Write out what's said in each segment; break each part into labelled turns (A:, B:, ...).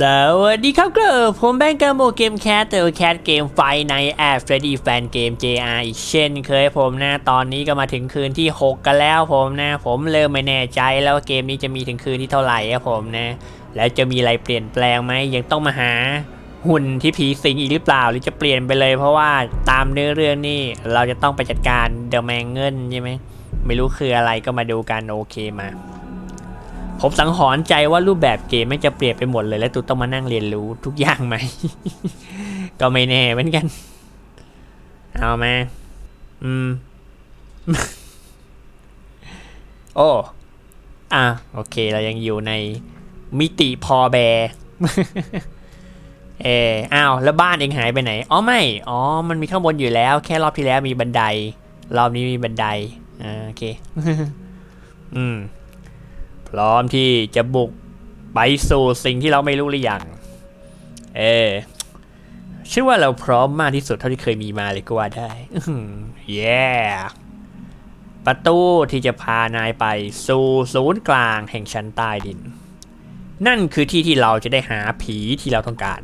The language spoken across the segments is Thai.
A: สวัสดีครับเก็ผมแบงค์กาโมเกมแคสเตอร์แคสเกมไฟในแอ f เฟรดี้แฟนเกม JR อีกเช่นเคยผมนะ ตอนนี้ก็มาถึงคืนที่ 6 กันแล้วผมนะ ผมเริ่มไม่แน่ใจแล้วว่าเกมนี้จะมีถึงคืนที่เท่าไหร่ครับผมนะ แล้วจะมีอะไรเปลี่ยนแปลงไหมยังต้องมาหาหุ่นที่ผีสิงอีกหรือเปล่าหรือจะเปลี่ยนไปเลย เพราะว่าตามเนื้อเรื่องนี่เราจะต้องไปจัดการเดอะแมงเงินใช่ไหมไม่รู้คืออะไรก็มาดูกันโอเคมา ผมสังหรณ์ใจว่ารูปแบบเกมไม่จะเปลี่ยนไปหมดเลย และตูต้องมานั่งเรียนรู้ทุกอย่างไหม ก็ไม่แน่เหมือนกัน เอามาอืม โอ้อะโอเค เรายังอยู่ในมิติพอแบรเอออ้าว แล้วบ้านเองหายไปไหน อ๋อไม่ อ๋อ มันมีข้างบนอยู่แล้ว แค่รอบที่แล้วมีบันได รอบนี้มีบันได อ่า โอเค อืม พร้อมที่จะบุกไปสู่สิ่งที่เราไม่รู้หรือยังเออเชื่อว่าเราพร้อมมากที่สุดเท่าที่เคยมีมาเลยก็ว่าได้เย้ประตูที่จะพานายไปสู่ศูนย์กลางแห่งชั้นใต้ดิน นั่นคือที่ที่เราจะได้หาผีที่เราต้องการ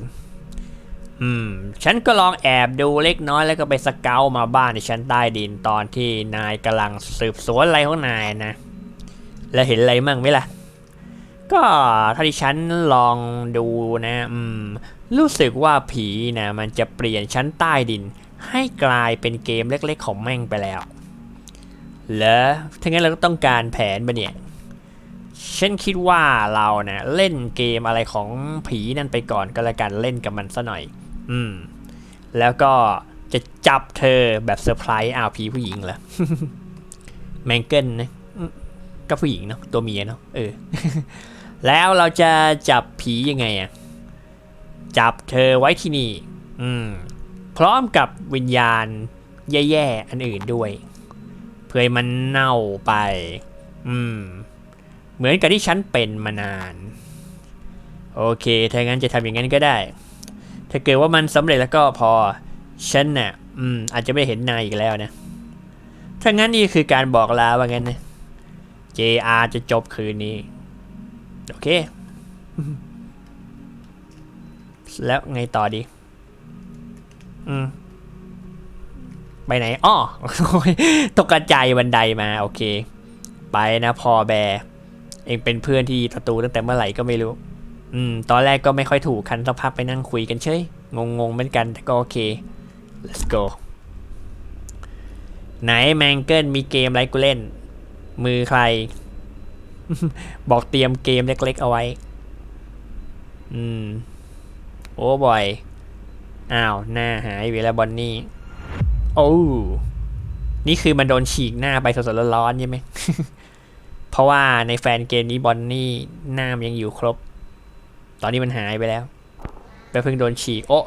A: อืม ฉันก็ลองแอบดูเล็กน้อยแล้วก็ไปสเกลมาบ้านในชั้นใต้ดินตอนที่นายกำลังสืบสวนอะไรของนายนะ แล้วเห็นอะไรมั่งไหมล่ะ ก็เท่าที่ฉันลองดูนะ อืม รู้สึกว่าผีนะ มันจะเปลี่ยนชั้นใต้ดิน ให้กลายเป็นเกมเล็กๆ ของแม่งไปแล้ว แล้วถ้างั้นเราก็ต้องการแผนปะเนี่ยฉันคิดว่าเราเนะ่ะเล่นเกมอะไรของผีนั่นไปก่อนก็แล้วกันเล่นกับมันซะหน่อย อืม แล้วก็จะจับเธอแบบเซอร์ไพรส์อ้าวผีผู้หญิงเหรอแมงเกิลนะ ก็ผู้หญิงเนาะตัวเมียเนาะเออ แล้วเราจะจับผียังไงอะจับเธอไว้ที่นี่ อืม พร้อมกับวิญญาณแย่ๆอันอื่นด้วย เพื่อให้มันเน่าไป อืม เหมือนกับที่ฉันเป็นมานาน โอเค ถ้างั้นจะทำอย่างนั้นก็ได้ ถ้าเกิดว่ามันสำเร็จแล้วก็พอ ฉันน่ะ อืม อาจจะไม่เห็นนายอีกแล้วนะ ถ้างั้นนี่คือการบอกลาว่างั้นนะ JR จะจบคืนนี้ โอเค แล้วไงต่อดี อืม ไปไหนอ้อตกกระจายบันไดมาโอเค ไปนะพอแบร์เองเป็นเพื่อนที่ประตูตั้งแต่เมื่อไหร่ก็ไม่รู้ อืม ตอนแรกก็ไม่ค่อยถูกคันสักพักไปนั่งคุยกันเฉยงงงๆเหมือนกันแต่ก็โอเค let's go ไหนแมงเกิลมีเกมอะไรกูเล่น มือใคร บอกเตรียมเกมเล็กๆเอาไว้ อืม โอ้บอย อ้าว หน้าหายไปแล้วบอนนี่ โอ้นี่คือมันโดนฉีกหน้าไปสดๆร้อนๆใช่ไหม เพราะว่าในแฟนเกมนี้บอนนี่หน้ามันยังอยู่ครบ ตอนนี้มันหายไปแล้วไปเพิ่งโดนฉีก โอ้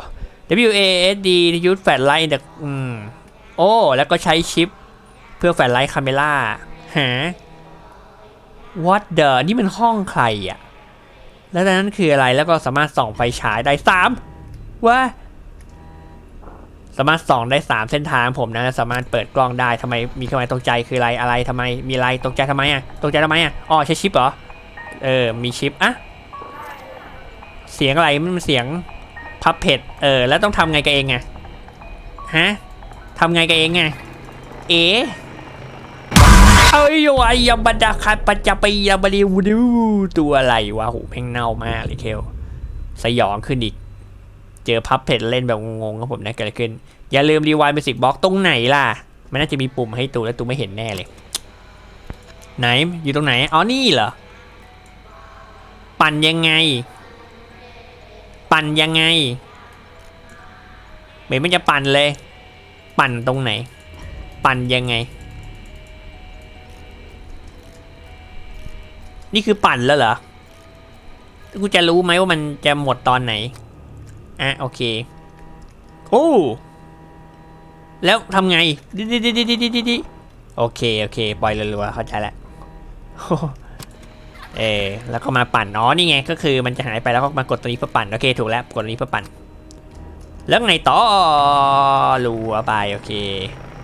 A: W A S D ยูสแฟลชไลท์แต่อืม โอ้ แล้วก็ใช้ชิป เพื่อแฟลชไลท์คาเมล่า หา What the นี่มันห้องใครอะแล้วนั้นคืออะไรแล้วก็สามารถส่องไฟฉายได้สามว่า สามารถส่องได้สามเส้นทางผมนะสามารถเปิดกล้องได้ทำไมมีทำไมตกใจคืออะไรอะไรทำไมมีอะไรตกใจทำไมอะตกใจทำไมอะอ๋อใช้ชิปเหรอเออมีชิปอะเสียงอะไรมันเสียงพับเพจเออแล้วต้องทำไงกับเองอะฮะทำไงกับเองอะเอ๋ เอ้ยไอ้ยบดาคัปัจจไปยบริวดูตัวอะไรวะโหแม่งเน่ามากเลยเคลสยองขึ้นอีก เจอพับเพจเล่นแบบงงๆครับผมนะเกิดอะไรขึ้น อย่าลืมรีวายเป็นสิบบล็อกตรงไหนล่ะ มันน่าจะมีปุ่มให้ตูแล้วตูไม่เห็นแน่เลย ไหนอยู่ตรงไหน อ๋อนี่เหรอ ปั่นยังไง ปั่นยังไงไม่มันจะปั่นเลย ปั่นตรงไหน ปั่นยังไง นี่คือปั่นแล้วเหรอ กูจะรู้ไหมว่ามันจะหมดตอนไหน อะโอเค โอ้ แล้วทำไง ดิดิดิดิดิดิดิโอเคโอเค ปล่อยรัวๆเข้าใจแล้วเออแล้วก็มาปั่นอ๋อนี่ไง ก็คือมันจะหายไปแล้วก็มากดตัวนี้เพื่อปั่น โอเค ถูกแล้ว กดตัวนี้เพื่อปั่น แล้วไงต่อรัวไป โอเค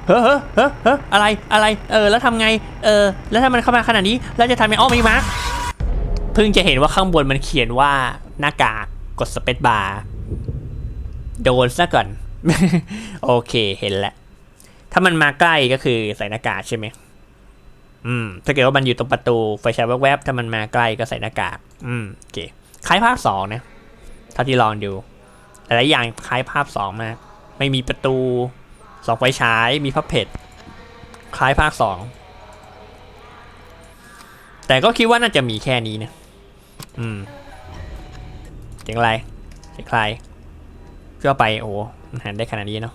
A: เฮ้อเฮ้อเฮ้อเฮ้ออะไรอะไร เออ แล้วทำไง เออ แล้วถ้ามันเข้ามาขนาดนี้แล้วจะทำยังไงอ้อมีมาร์คเพิ่งจะเห็นว่าข้างบนมันเขียนว่าหน้ากากกดสเปซบาร์โดนซะก่อน โอเคเห็นแล้ว ถ้ามันมาใกล้ก็คือใส่หน้ากากใช่ไหมอืม ถ้าเกิดว่ามันอยู่ตรงประตูไฟฉายแวบๆถ้ามันมาใกล้ก็ใส่หน้ากาก อืมโอเคคล้ายภาคสองนะเท่าที่ลองดูแต่ละอย่างคล้ายภาพสองมาก ไม่มีประตู สองไฟฉายมีพับเพจคล้ายภาคสองแต่ก็คิดว่าน่าจะมีแค่นี้นะ อืมเสียงไรเสียงใครเพื่อไปโอ้โหมันหันได้ขนาดนี้เนาะ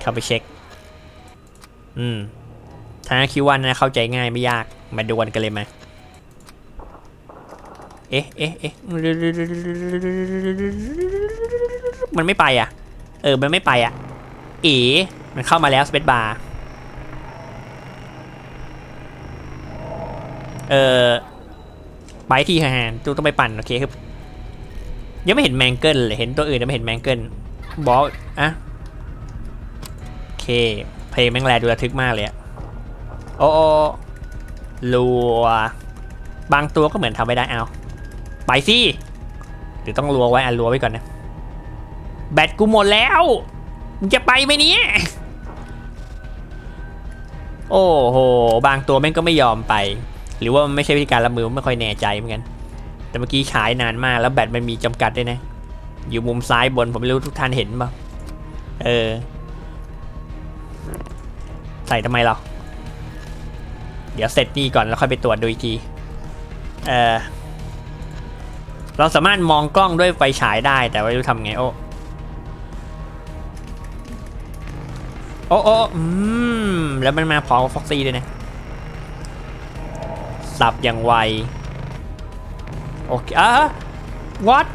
A: เข้าไปเช็ค อืมทางคิดว่านะเข้าใจง่ายไม่ยาก มาดวลกันเลยไหมาเอ๊ะเอ๊ะเอ๊ะมันไม่ไปอะ เออ มันไม่ไปอะ เอ๋มันเข้ามาแล้วสเปซบาร์เออไปที่ห่างตูต้องไปปั่นโอเคครับยังไม่เห็นแมงเกิลเลยเห็นตัวอื่นยังไม่เห็นแมงเกิลบอกอะโอเคเพลงแม่งแลดูระทึกมากเลยอะโอ้โอรัวบางตัวก็เหมือนทำไม่ได้เอาไปสิหรือต้องรัวไว้อะรัวไว้ก่อนนะแบตกูหมดแล้ว จะไปไหมเนี่ยโอ้โห บางตัวแม่งก็ไม่ยอมไป หรือว่ามันไม่ใช่วิธีการรับมือไม่ค่อยแน่ใจเหมือนกัน แต่เมื่อกี้ฉายนานมากแล้วแบตมันมีจำกัดด้วยนะ อยู่มุมซ้ายบนผมไม่รู้ทุกท่านเห็นป่ะเออ ใส่ทำไมเรา เดี๋ยวเสร็จนี่ก่อนแล้วค่อยไปตรวจดูอีกที เออเราสามารถมองกล้องด้วยไฟฉายได้แต่ไม่รู้ทำไงโอ้ โอ้โอ้อืม แล้วมันมาพร้อมกับฟ็อกซี่ด้วยนะ สับอย่างไว โอเคอะวัด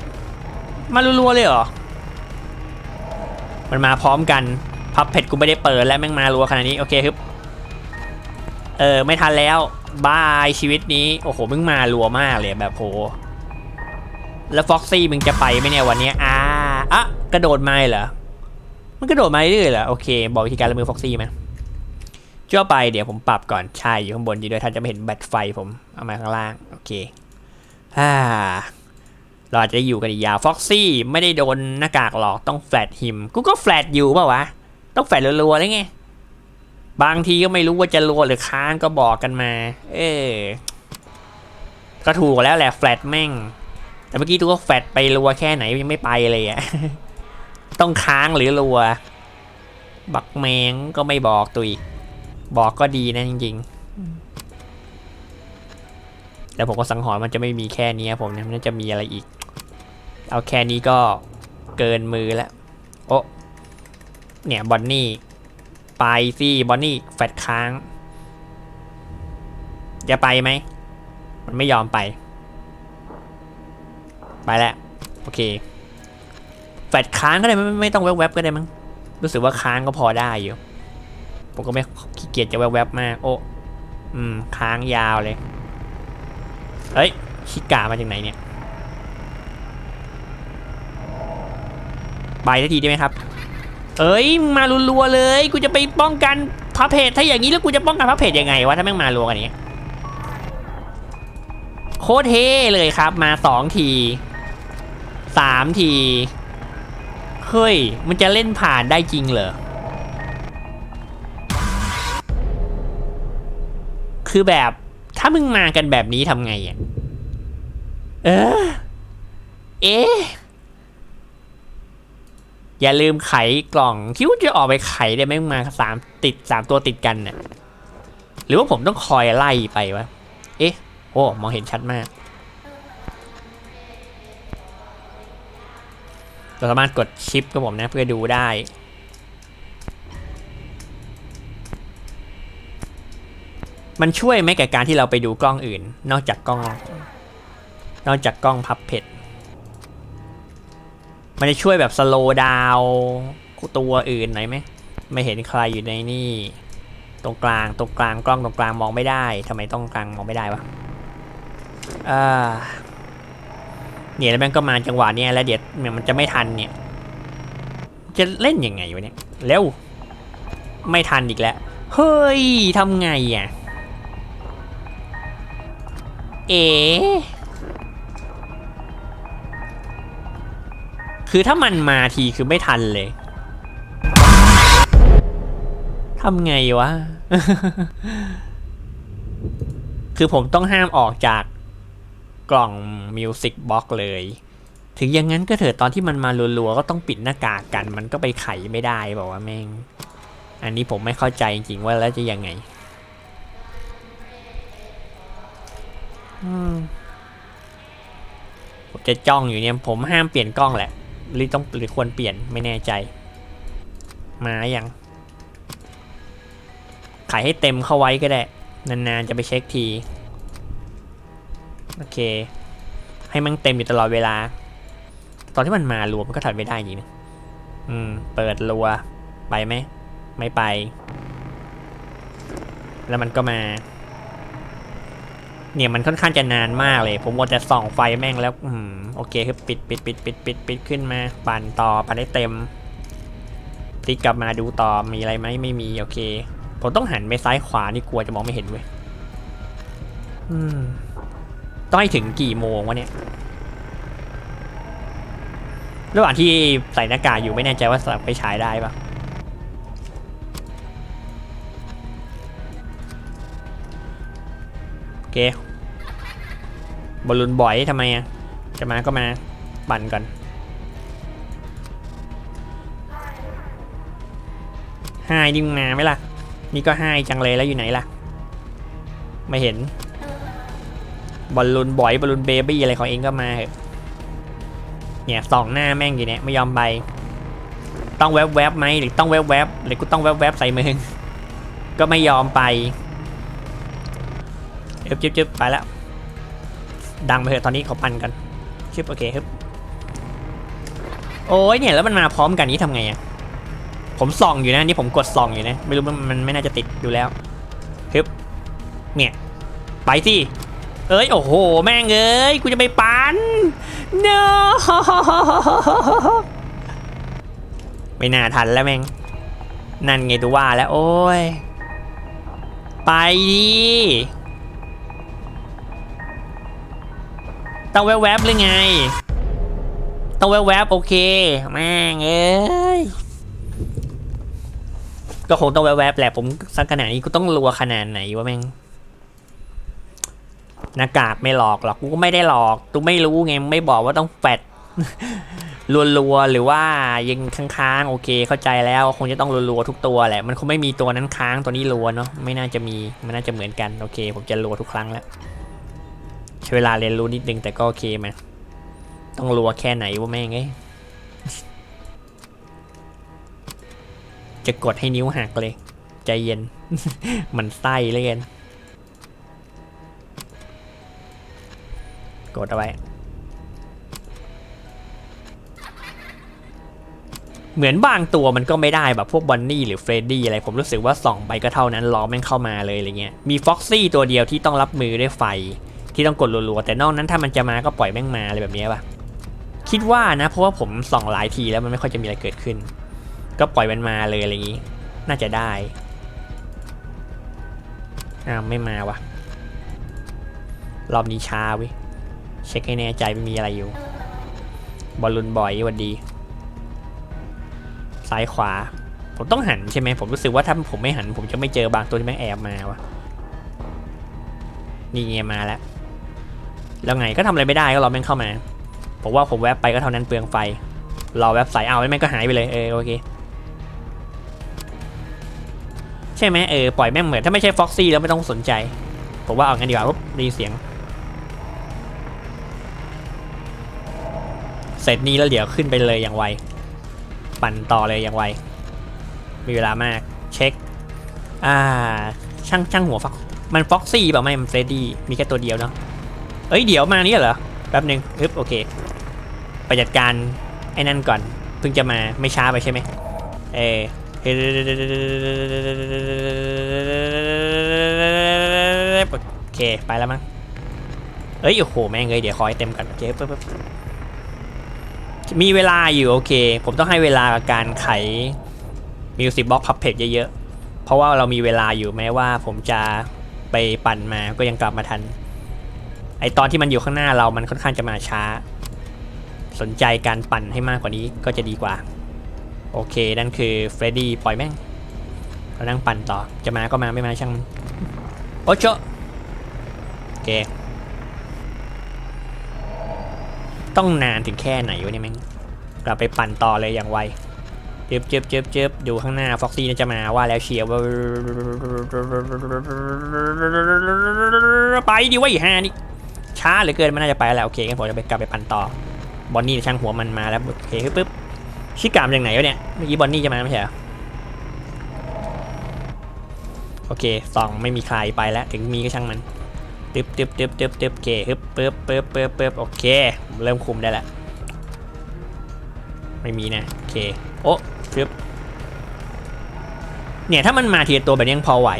A: มารัวๆเลยเหรอ มันมาพร้อมกัน พับเพจกูไม่ได้เปิดและแม่งมารัวขนาดนี้ โอเคครับ เออ ไม่ทันแล้วบายชีวิตนี้ โอ้โหมึงมารัวมากเลยแบบโห แล้วฟ็อกซี่มึงจะไปไหมเนี่ยวันนี้อ่าอะกระโดดมาเหรอ มันกระโดดมาเรื่อยๆเหรอโอเค บอกวิธีการละมือฟ็อกซี่ไหมชั่วไปเดี๋ยวผมปรับก่อนใช่อยู่ข้างบนดีด้วยท่านจะไม่เห็นแบตไฟผมเอามาข้างล่างโอเคฮ่าเราอาจจะอยู่กันอีกยาวฟ็อกซี่ไม่ได้โดนหน้ากากหรอกต้องแฟลตหิมกูก็แฟลตอยู่เปล่าวะต้องแฟลตรัวๆเลยไงบางทีก็ไม่รู้ว่าจะรัวหรือค้างก็บอกกันมา เออก็ถูกแล้วแหละแฟลตแม่ง แต่เมื่อกี้ตัวก็แฟลตไปรัวแค่ไหนยังไม่ไปเลยอะ ต้องค้างหรือรัว บักแมงก็ไม่บอกตุยบอกก็ดีนะจริงๆแต่ผมก็สังหรณ์มันจะไม่มีแค่นี้ครับผมเนี่ยมันน่าจะมีอะไรอีก เอาแค่นี้ก็เกินมือแล้ว โอ้เนี่ยบอนนี่ไปสิบอนนี่แฟดค้าง จะไปไหม มันไม่ยอมไป ไปแล้ว โอเค แฟดค้างก็ได้ไม่ไม่ต้องแวบๆก็ได้มั้งรู้สึกว่าค้างก็พอได้อยู่ผมก็ไม่ขี้เกียจจะแวบๆมาก โอ้อืมค้างยาวเลยเฮ้ยชิกามาจากไหนเนี่ยไปทันทีได้ไหมครับ เอ้ยมารัวๆเลย กูจะไปป้องกันพับเพจถ้าอย่างนี้แล้วกูจะป้องกันพับเพจยังไงวะถ้าแม่งมารัวกันเนี้ยโคตรเท่เลยครับ มาสองทีสามที เฮ้ย มันจะเล่นผ่านได้จริงเหรอ คือแบบถ้ามึงมากันแบบนี้ทำไงอะ เออ เอ๊ะอย่าลืมไขกล่อง คิดว่าจะออกไปไขได้ไหมมึงมาสามติดสามตัวติดกันน่ะ หรือว่าผมต้องคอยไล่ไปวะ เอ๊ะ โอ้ มองเห็นชัดมาก เราสามารถกดชิปกับผมนะเพื่อดูได้มันช่วยไหมกับการที่เราไปดูกล้องอื่น นอกจากกล้อง นอกจากกล้องพับเพจมันจะช่วยแบบสโลดาวตัวอื่นหน่อยไหมไม่เห็นใครอยู่ในนี่ ตรงกลางตรงกลางกล้องตรงกลางมองไม่ได้ทำไมตรงกลางมองไม่ได้วะอ่า เนี่ยแล้วแม่งก็มาจังหวะเนี้ยแล้วเดี๋ยวมันจะไม่ทันเนี่ย จะเล่นยังไงวะเนี่ยเร็วไม่ทันอีกแล้ว เฮ้ยทำไงอะ เอ๋คือถ้ามันมาทีคือไม่ทันเลยทำไงวะ คือผมต้องห้ามออกจาก กล่องมิวสิกบ็อกเลย ถึงอย่างนั้นก็เถอะตอนที่มันมารัวๆก็ต้องปิดหน้ากากกัน มันก็ไปไขไม่ได้บอกว่าแม่ง อันนี้ผมไม่เข้าใจจริงๆว่าแล้วจะยังไงอืมผมจะจ้องอยู่เนี่ยผมห้ามเปลี่ยนกล้องแหละหรือต้องหรือควรเปลี่ยนไม่แน่ใจ มายังขายให้เต็มเข้าไว้ก็ได้ นานๆจะไปเช็คที โอเค ให้มันเต็มอยู่ตลอดเวลา ตอนที่มันมารวมมันก็ถัดไม่ได้จริงนะอืม เปิดรัว ไปไหม ไม่ไป แล้วมันก็มา เนี่ยมันค่อนข้างจะนานมากเลย ผมว่าจะส่องไฟแม่งแล้ว อืม โอเคคือปิดปิดปิดปิดปิดปิดขึ้นมา ปั่นต่อ ปั่นได้เต็มพลิกกลับมาดูต่อ มีอะไรไหมไม่มี โอเค ผมต้องหันไปซ้ายขวา นี่กลัวจะมองไม่เห็นเว้ย อืม ต้องให้ถึงกี่โมงวะเนี่ย ระหว่างที่ใส่หน้ากากอยู่ไม่แน่ใจว่าสับไปฉายได้ปะโอเคบอลลูนบ่อยทำไมอะ จะมาก็มาปั่นก่อนไฮดิงมาไหมล่ะ นี่ก็ไฮจังเลยแล้วอยู่ไหนล่ะ ไม่เห็น บอลลูนบอยบอลลูนเบบี้อะไรของเองก็มาเหอะเนี่ยสองหน้าแม่งอยู่เนี่ยไม่ยอมไป ต้องแวบแวบไหมหรือต้องแวบแวบหรือกูต้องแวบแวบใส่มึงก็ไม่ยอมไปเอบจึ๊บจึ๊บไปแล้วดังไปเถอะตอนนี้เขาปั่นกันชึบโอเคฮึบโอ้ยเนี่ยแล้วมันมาพร้อมกันนี้ทำไงอะผมส่องอยู่นะนี่ผมกดส่องอยู่นะ ไม่รู้มันมันไม่น่าจะติดดูแล้วฮึบเนี่ยไปสิ เอ้ย โอ้โห แม่งเอ้ย กูจะไปปัน no ไม่น่าทันแล้วแม่ง นั่นไงตัวว่าแล้ว โอ้ย ไปดิต้องแวบๆหรือไง ต้องแวบๆโอเค แม่งเอ้ย ก็คงต้องแวบๆแหละผมสักขนาดนี้กูต้องรัวขนาดไหนวะแม่ง หน้ากากไม่หลอกหรอกกูก็ไม่ได้หลอกกูไม่รู้ไงไม่บอกว่าต้องแฟดรัวๆหรือว่ายังค้างๆโอเคเข้าใจแล้วคงจะต้องรัวๆทุกตัวแหละมันคงไม่มีตัวนั้นค้างตัวนี้รัวเนาะไม่น่าจะมีมันน่าจะเหมือนกันโอเค ผมจะรัวทุกครั้งแล้วใช้เวลาเรียนรู้นิดนึงแต่ก็โอเคมาต้องรัวแค่ไหนวะแม่งเอ้ยจะกดให้นิ้วหักเลย ใจเย็น มันไส้เลยกัน กดเอาไว้เหมือนบางตัวมันก็ไม่ได้แบบพวกบอนนี่หรือเฟรดดี้อะไรผมรู้สึกว่าส่องไปก็เท่านั้นรอแม่งเข้ามาเลยอะไรเงี้ยมีฟ็อกซี่ตัวเดียวที่ต้องรับมือด้วยไฟ ที่ต้องกดรัวๆแต่นอกนั้นถ้ามันจะมาก็ปล่อยแม่งมาอะไรแบบนี้ป่ะคิดว่านะเพราะว่าผมส่องหลายทีแล้วมันไม่ค่อยจะมีอะไรเกิดขึ้น ก็ปล่อยมันมาเลยอะไรอย่างงี้ น่าจะได้อ้าวไม่มาวะรอบนี้ช้าเวิ เช็คให้แน่ใจไม่มีอะไรอยู่ บอลลูนบอยวันดี ซ้ายขวา ผมต้องหันใช่ไหมผมรู้สึกว่าถ้าผมไม่หัน ผมจะไม่เจอบางตัวที่แม่งแอบมาวะนี่ไงมาแล้ว แล้วไงก็ทำอะไรไม่ได้ก็รอแม่งเข้ามา ผมว่าผมแวบไปก็เท่านั้นเปลืองไฟ รอแวบใส่เอาแล้วแม่งก็หายไปเลยเออโอเคใช่ไหมเออปล่อยแม่งเหมือนถ้าไม่ใช่ฟ็อกซี่แล้วไม่ต้องสนใจ ผมว่าเอางั้นดีกว่าปุ๊บด้ยินเสียง เสร็จนี้แล้วเดี๋ยวขึ้นไปเลยอย่างไว ปั่นต่อเลยอย่างไว มีเวลามากเช็ค อ่า ช่างช่างหัวฟ็อกมันฟ็อกซี่เปล่าไม่มันเฟรดดี้มีแค่ตัวเดียวเนาะเอ้ยเดี๋ยวมานี่เหรอแป๊บหนึ่งฮึบโอเคไปจัดการไอ้นั่นก่อน เพิ่งจะมาไม่ช้าไปใช่ไหมเออโอเคไปแล้วมั้งเอ้ยโอ้โหแม่งเลยเดี๋ยวคอยเต็มก่อนโอเคปึ๊บ มีเวลาอยู่โอเค ผมต้องให้เวลากับการไขมิวสิกบ็อกพับเพจเยอะๆ เพราะว่าเรามีเวลาอยู่แม้ว่าผมจะไปปั่นมาก็ยังกลับมาทัน ไอตอนที่มันอยู่ข้างหน้าเรามันค่อนข้างจะมาช้า สนใจการปั่นให้มากกว่านี้ก็จะดีกว่า โอเค นั่นคือเฟรดดี้ปล่อยแม่งเรานั่งปั่นต่อจะมาก็มาไม่มาช่างมันโอโชโอเค ต้องนานถึงแค่ไหนวะเนี่ยแม่งกลับไปปั่นต่อเลยอย่างไวเจ็บเจ็บเจ็บเจ็บดูข้างหน้าฟ็อกซี่จะมาว่าแล้วเชียร์ว่าไปดิวะไอ้ห่านี่ช้าเหลือเกินมันน่าจะไปแล้วโอเคงั้นผมจะไปกลับไปปั่นต่อบอนนี่ช่างหัวมันมาแล้วโอเคปึ๊บชิกามจากไหนวะเนี่ยเมื่อกี้บอนนี่จะมาไม่ใช่เหรอโอเคสองไม่มีใครไปแล้ว ถึงมีก็ช่างมัน ตึ๊บตึ๊บตึ๊บตึ๊บตึ๊บโอเคฮึบปึ๊บปึ๊บปึ๊บปึ๊บโอเค เริ่มคุมได้ล้วไม่มีนะ โอเค โอ้ปึ๊บเนี่ยถ้ามันมาทีตัวแบบนี้ยังพอไหว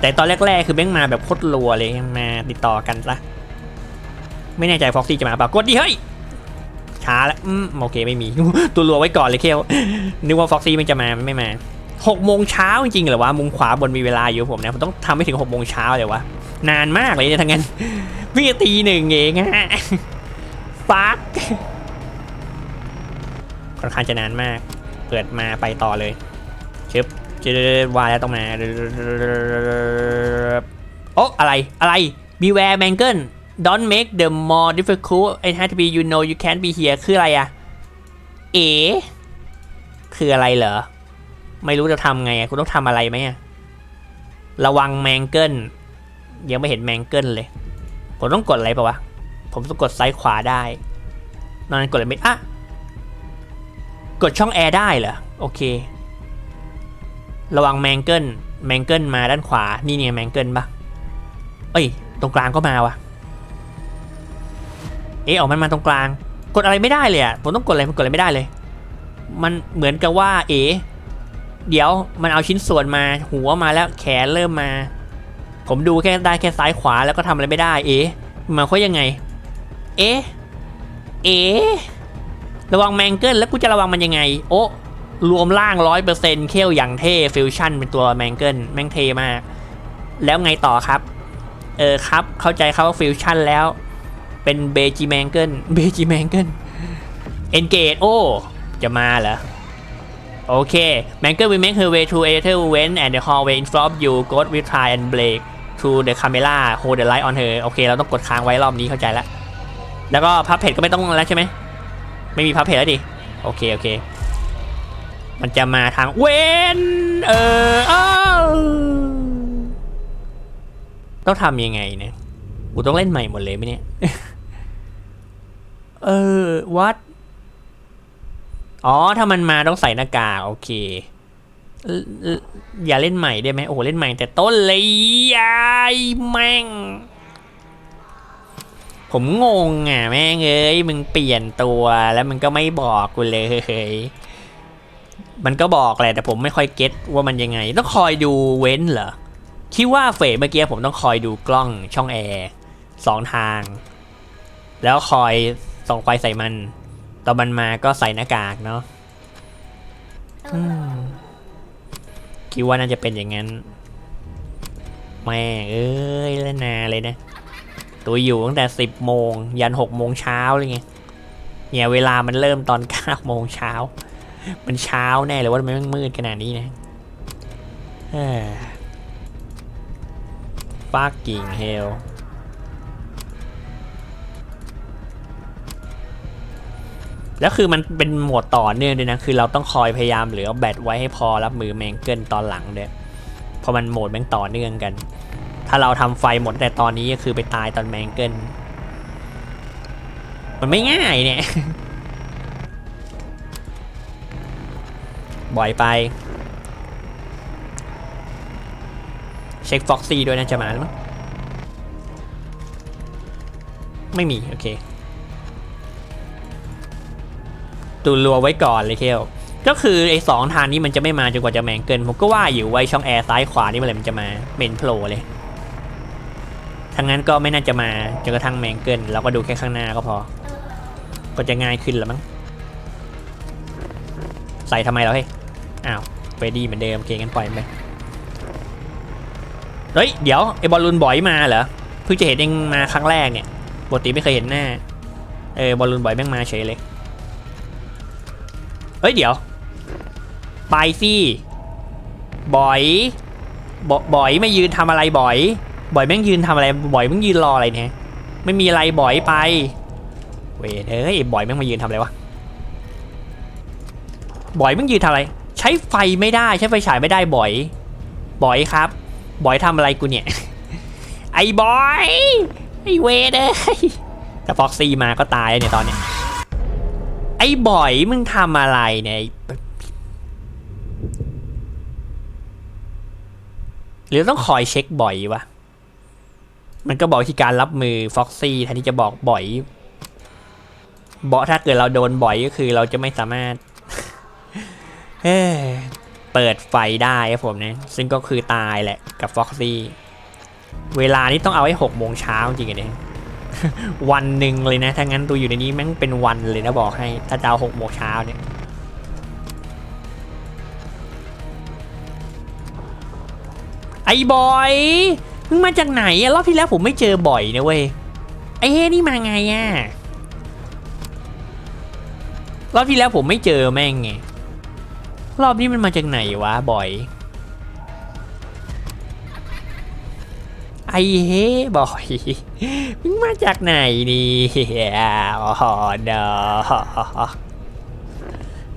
A: แต่ตอนแรกๆคือแม่งมาแบบโคตรรัวเลยมาติดต่อกันซะไม่แน่ใจฟ็อกซี่จะมาเปล่ากดดิเฮ้ยช้าแล้วอืมโอเคไม่มี ตัวรัวไว้ก่อนเลยเคลนึกว่าฟ็อกซี่มันจะมาไม่มาหกโมงเช้าจริงๆเหรอวะมุมขวาบนมีเวลาอยู่ผมนะผมต้องทำให้ถึงหกโมงเช้าเลยวะ นานมากเลยเนี่ยทั้งนั้นพี่ตีหนึ่งเองฮะฟักค่อนข้างจะนานมาก เปิดมาไปต่อเลยชึบจะวายแล้วต้องมาโอ้อะไรอะไร beware mangle don't make the more difficult it has to be you know you can't be here คืออะไรอะเอ๋คืออะไรเหรอ ไม่รู้จะทำไงอะคุณต้องทำอะไรไหมอะระวังแมงเกิล ยังไม่เห็นแมงเกิลเลย ผมต้องกดอะไรปะวะ ผมต้องกดซ้ายขวาได้ นอนกดอะไรไม่อะกดช่องแอร์ได้เหรอ โอเค ระวังแมงเกิลแมงเกิลมาด้านขวา นี่เนี่ยแมงเกิลปะเอ้ย ตรงกลางก็มาวะเอ๊ะออกมันมาตรงกลาง กดอะไรไม่ได้เลยอะผมต้องกดอะไรมันกดอะไรไม่ได้เลย มันเหมือนกับว่า เอ๋เดี๋ยวมันเอาชิ้นส่วนมา หัวมาแล้วแขนเริ่มมา ผมดูแค่ได้แค่ซ้ายขวาแล้วก็ทำอะไรไม่ได้ เอ๋หมาความยังไง เอ๊ะเอ๋ระวังแมงเกิลแล้วกูจะระวังมันยังไง โอ้รวมล่างร้อยเปอร์เซ็นต์เคลอย่างเท่ฟิวชั่นเป็นตัวแมงเกิลแม่งเทมาก แล้วไงต่อครับ เออครับ เข้าใจครับว่าฟิวชั่นแล้ว เป็นเบจิแมงเกิลเบจิแมงเกิลเอนเกตโอ้ จะมาเหรอ โอเคแมงเกิล will make her way to a little vent and the hallway in front of you God will try and break to the camera hold the light on her โอเค เราต้องกดค้างไว้รอบนี้เข้าใจแล้ว แล้วก็พับเพจก็ไม่ต้องแล้วใช่ไหม ไม่มีพับเพจแล้วดิ โอเค โอเค มันจะมาทางเวนเออเออต้องทำยังไงเนี่ยกูต้องเล่นใหม่หมดเลยไหมเนี่ย เออวัดอ๋อ ถ้ามันมาต้องใส่หน้ากาก โอเค อ่อเอ่ออย่าเล่นใหม่ได้ไหมโอ้โหเล่นใหม่แต่ต้นเลยยายแม่ง ผมงงอะแม่งเอ้ยมึงเปลี่ยนตัวแล้วมึงก็ไม่บอกกูเลยมันก็บอกแหละแต่ผมไม่ค่อยเก็ตว่ามันยังไง ต้องคอยดูเว้นเหรอคิดว่าเฟสเมื่อกี้ผมต้องคอยดูกล้องช่องแอร์สองทาง แล้วคอยส่องไฟใส่มันตอนมันมาก็ใส่หน้ากากเนาะอืม คิดว่าน่าจะเป็นอย่างนั้น แม่เอ้ยแล้วนาเลยนะ ตัวอยู่ตั้งแต่สิบโมงยันหกโมงเช้าเลยไงเนี่ยเวลามันเริ่มตอนเก้าโมงเช้า มันเช้าแน่เลยว่าทำไมมันมืดขนาดนี้นะเฮล แล้วคือมันเป็นโหมดต่อเนื่องด้วยนะ คือเราต้องคอยพยายามเหลือแบตไว้ให้พอรับมือแมงเกิลตอนหลังเด้วยพราะมันโหมดแมงต่อเนื่องกัน ถ้าเราทำไฟหมดแต่ตอนนี้ก็คือไปตายตอนแมงเกิลมันไม่ง่ายเนี่ย บ่อยไป เช็คฟ็อกซี่ด้วยนะจะมาแล้วมั้งไม่มี โอเค ตูรัวไว้ก่อนเลยเคลก็คือไอ้สองทางนี้มันจะไม่มาจนกว่าจะแมงเกิน ผมก็ว่าอยู่ไว้ช่องแอร์ซ้ายขวานี่เมื่อไหร่มันจะมาเมนโผล่เลยทั้งนั้นก็ไม่น่าจะมาจนกระทั่งแมงเกินเราก็ดูแค่ข้างหน้าก็พอ ก็จะง่ายขึ้นละมั้งใส่ทำไมเราเฮ้ยอ้าวเฟรดี้เหมือนเดิมโอเคงั้นปล่อยไปเฮ้ยเดี๋ยวไอ้บอลลูนบอยมาเหรอเพิ่งจะเห็นเองมาครั้งแรกเนี่ยปกติไม่เคยเห็นหน้าเออบอลลูนบอยแม่งมาเฉยเลย เอ้ยเดี๋ยวไปสิบอยบอยบอยไม่ยืนทำอะไรบอย บอยแม่งยืนทำอะไรบอยแม่งยืนรออะไรเนี่ยไม่มีอะไรบอยไป เวยเอ้ยบอยแม่งมายืนทำอะไรวะบอยแม่งยืนทำอะไร ใช้ไฟไม่ได้ใช้ไฟฉายไม่ได้บอย บอยครับ บอยทำอะไรกูเนี่ย ไอ้บอยไอ้เวเอ้ยถ้าฟ็อกซี่มาก็ตายเนี่ยตอนเนี้ย ไอ้บอยมึงทำอะไรเนี่ยหรือต้องคอยเช็คบ่อยวะ มันก็บอกที่การรับมือฟ็อกซี่แทนที่จะบอกบ่อยบอกถ้าเกิดเราโดนบ่อยก็คือเราจะไม่สามารถเอ้เปิดไฟได้ครับผมนะ ซึ่งก็คือตายแหละกับฟ็อกซี่ เวลานี้ต้องเอาไว้หกโมงเช้าจริงๆเนี่ย วันหนึ่งเลยนะถ้างั้นตัวอยู่ในนี้แม่งเป็นวันเลยนะบอกให้ ถ้าจะเอาหกโมงเช้าเนี่ยไอ้บอยมึงมาจากไหนอะรอบที่แล้วผมไม่เจอบ่อยนะเว้ยไอ้เฮ้นี่มาไงอะรอบที่แล้วผมไม่เจอแม่งไงรอบนี้มันมาจากไหนวะบ่อย ไอ้เฮ้บอยมึงมาจากไหนนี่อ๋อเดอ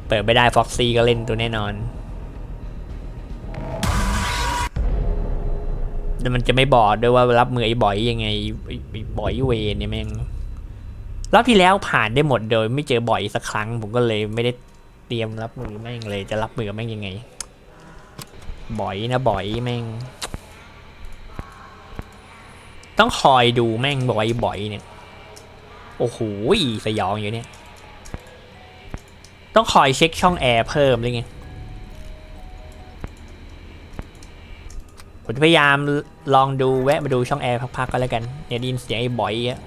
A: เปิดไม่ได้ฟ็อกซี่ก็เล่นตัวแน่นอนแต่มันจะไม่บอกด้วยว่ารับมือไอ้บอยยังไงไอ้ไอ้บอยเวนเนี่ยแม่งรอบที่แล้วผ่านได้หมดโดย ไม่เจอบอยสักครั้ง ผมก็เลยไม่ได้เตรียมรับมือแม่งเลย จะรับมือแม่งยังไงบอยนะบอยแม่ง ต้องคอยดูแม่งบ่อยๆเนี่ย โอ้โหสยองอยู่เนี่ย ต้องคอยเช็คช่องแอร์เพิ่มเลยไงผมจะพยายามลองดูแวะมาดูช่องแอร์พักๆก็แล้วกันเนี่ยได้ยินเสียงไอ้บ่อยอะ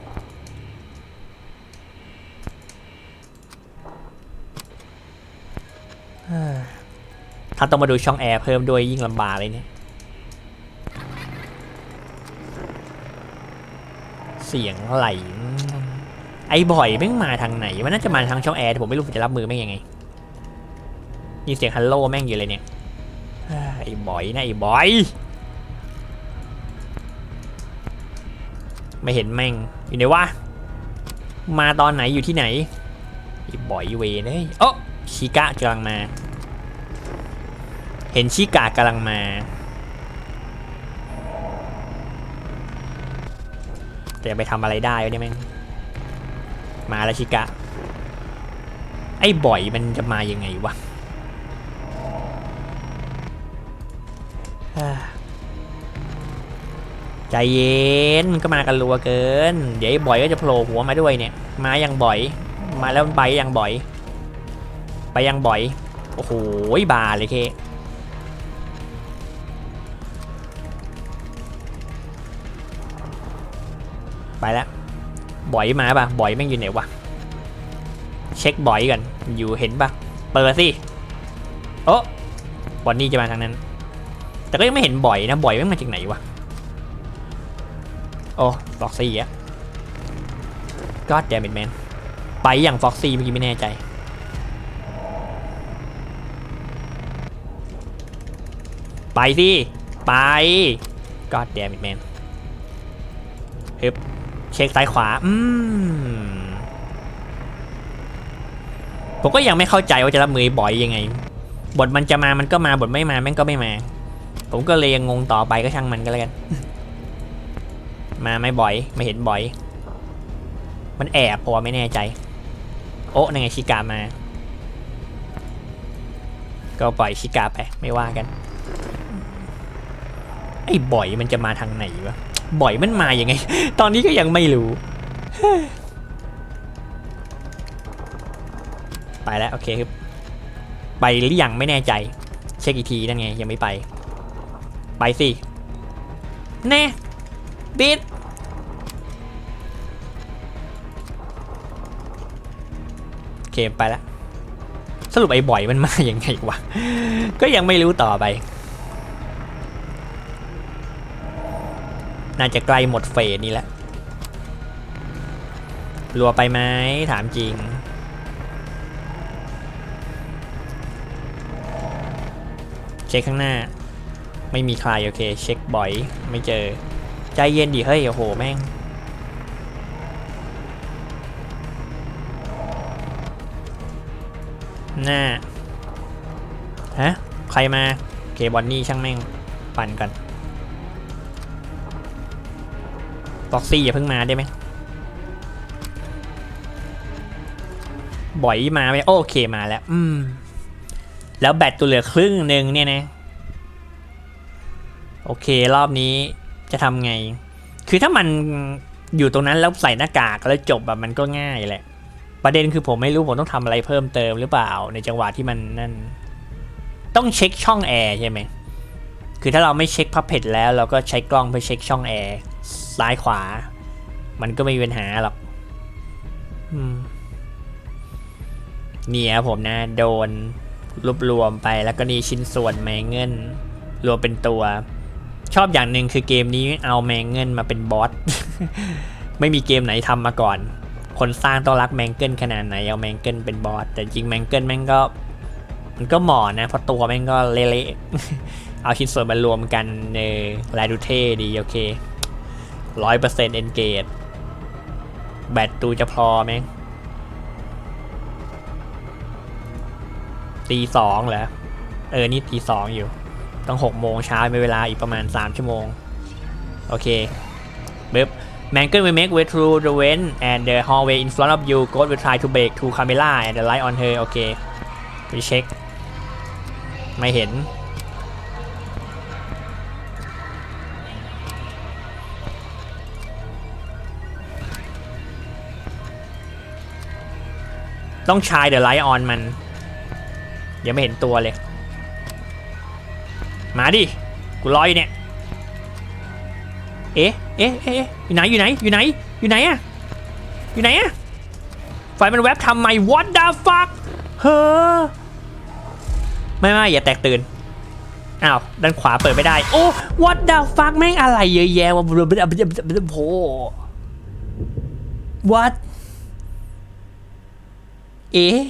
A: ถ้าต้องมาดูช่องแอร์เพิ่มด้วยยิ่งลำบากเลยเนี่ย เสียงไหล ไอ้บ่อยแม่งมาทางไหน มันน่าจะมาทางช่องแอร์แต่ผมไม่รู้ผมจะรับมือแม่งยังไง มีเสียงฮัลโหลแม่งอยู่เลยเนี่ย ไอ้บ่อยนะไอ้บ่อย ไม่เห็นแม่ง อยู่ไหนวะ มาตอนไหนอยู่ที่ไหน ไอ้บ่อยเวนเฮ้ยโอ้ชิกะกำลังมา เห็นชิกะกำลังมา จะไปทำอะไรได้เนี่ยแม่งมาแล้วชิกะ ไอ้บ่อยมันจะมายังไงวะใจเย็นมันก็มากันรัวเกิน เดี๋ยวไอ้บ่อยก็จะโผล่หัวมาด้วยเนี่ย มายังบ่อย มาแล้วไปยังบ่อย ไปยังบ่อย โอ้โหบาเลยเค แล้วบ่อยมาปะบ่อยแม่งอยู่ไหนวะเช็คบ่อยกันอยู่เห็นปะเปิดสิโอ้บอนนี่จะมาทางนั้น แต่ก็ยังไม่เห็นบ่อยนะบ่อยแม่งมาจากไหนวะโอ้ฟ็อกซี่อะก็แดมิดแมนไปอย่างฟ็อกซี่เมื่อกี้ไม่แน่ใจไปสิ ไปก็แดมิดแมนฮึบ เช็คซ้ายขวา อืม ผมก็ยังไม่เข้าใจว่าจะรับมือบ่อยยังไง บทมันจะมามันก็มาบทไม่มาแม่งก็ไม่มา ผมก็เลยยังงงต่อไปก็ช่างมันก็แล้วกัน มาไม่บ่อย ไม่เห็นบ่อย มันแอบเพราะว่าไม่แน่ใจ โอ้นั่นไงชิกามา ก็ปล่อยชิกาไป ไม่ว่ากัน ไอ้บ่อยมันจะมาทางไหนวะ บ่อยมันมาอย่างไง ตอนนี้ก็ยังไม่รู้ ไปแล้ว โอเคครับ ไปหรือยังไม่แน่ใจ เช็คอีกทีนั่นไง ยังไม่ไป ไปสิ แน่บิดโอเคไปแล้ว สรุปไอ้บ่อยมันมาอย่างไงวะ ก็ยังไม่รู้ต่อไป น่าจะใกล้หมดเฟสนี้แล้วรัวไปไหมถามจริง เช็คข้างหน้า ไม่มีใครโอเค เช็คบ่อย ไม่เจอ ใจเย็นดิเฮ้ย โอ้โห แม่ง หน้า ฮะ ใครมาโอเคบอนนี่ช่างแม่ง ปั่นกัน บ็อกซี่อย่าเพิ่งมาได้ไหมบ่อยมาไหมโอเคมาแล้ว อืม แล้วแบตตัวเหลือครึ่งหนึ่งเนี่ยนะ โอเครอบนี้จะทำไง คือถ้ามันอยู่ตรงนั้นแล้วใส่หน้ากากแล้วจบแบบมันก็ง่ายแหละ ประเด็นคือผมไม่รู้ผมต้องทำอะไรเพิ่มเติมหรือเปล่า ในจังหวะที่มันนั่น ต้องเช็คช่องแอร์ใช่ไหมคือถ้าเราไม่เช็คพับเพจแล้วเราก็ใช้กล้องไปเช็คช่องแอร์ ซ้ายขวา มันก็ไม่มีปัญหาหรอกเนี่ยผมนะ โดนรวบรวมไปแล้วก็นี่ชิ้นส่วนแมงเงิลรวมเป็นตัว ชอบอย่างหนึ่งคือเกมนี้เอาแมงเงิลมาเป็นบอสไม่มีเกมไหนทำมาก่อน คนสร้างต้องรักแมงเกิลขนาดไหนเอาแมงเกิลเป็นบอสแต่จริงแมงเกิลแม่งก็มันก็เหมาะนะเพราะตัวแม่งก็เละๆเอาชิ้นส่วนมารวมกันในลายดูเท่ดีโอเค ร้อยเปอร์เซ็นต์เอนเกจแบตตูจะพอไหมตีสองเหรอ เออ นี่ตีสองอยู่ ต้องหกโมงเช้ามีเวลาอีกประมาณ3ชั่วโมง โอเคปึ๊บ Mangle will make way through the vent and the hallway in front of you God will try to break to camera and the light on her โอเค ไปเช็ค ไม่เห็น ต้องชายเด e ะไลท์ออนมัน ยังไม่เห็นตัวเลย มาดิ กูรออยู่เนี่ย เอ๊ะ เอ๊ะ เอ๊ะ อยู่ไหน อยู่ไหน อยู่ไหน อยู่ไหนอะอยู่ไหนอะไฟมันแวบทำไม what the fuck เฮ้อ ไม่ไม่อย่าแตกตื่น อ้าว ด้านขวาเปิดไม่ได้ โอ้ what the fuck แม่งอะไรเยอะแยะวะโอ้ what เอ๊ะ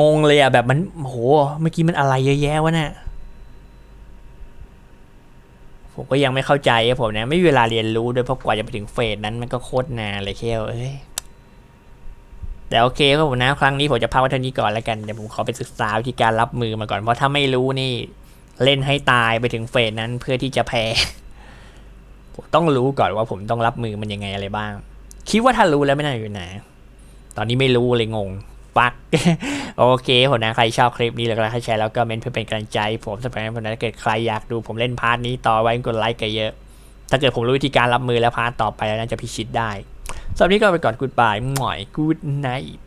A: งงเลยอะแบบมันโหเมื่อกี้มันอะไรเยอะแยะวะเนี่ยผมก็ยังไม่เข้าใจอะผมนะไม่มีเวลาเรียนรู้ด้วยเพราะกว่าจะไปถึงเฟสนั้นมันก็โคตรนานเลยแค่เอ้ยแต่โอเคครับผมนะครั้งนี้ผมจะพักไว้เท่านี้ก่อนแล้วกันเดี๋ยวผมขอไปศึกษาวิธีการรับมือมาก่อนเพราะถ้าไม่รู้นี่ เล่นให้ตายไปถึงเฟสนั้นเพื่อที่จะแพ้ผมต้องรู้ก่อนว่าผมต้องรับมือมันยังไงอะไรบ้าง คิดว่าถ้ารู้แล้วไม่น่าอยู่ไหนตอนนี้ไม่รู้เลยงงปักโอเคผมนะใครชอบคลิปนี้แล้วก็ให้แชร์แล้วก็เมนเพื่อเป็นกำลังใจ ผมสำหรับผมนะถ้าเกิดใครอยากดูผมเล่นพาร์ทนี้ต่อไว้กดไลค์กันเยอะ ถ้าเกิดผมรู้วิธีการรับมือแล้วพาร์ทต่อไปแล้วน่าจะพิชิตได้สำหรับนี้ก็ไปก่อนกูดบายหม่อยกูดไนท์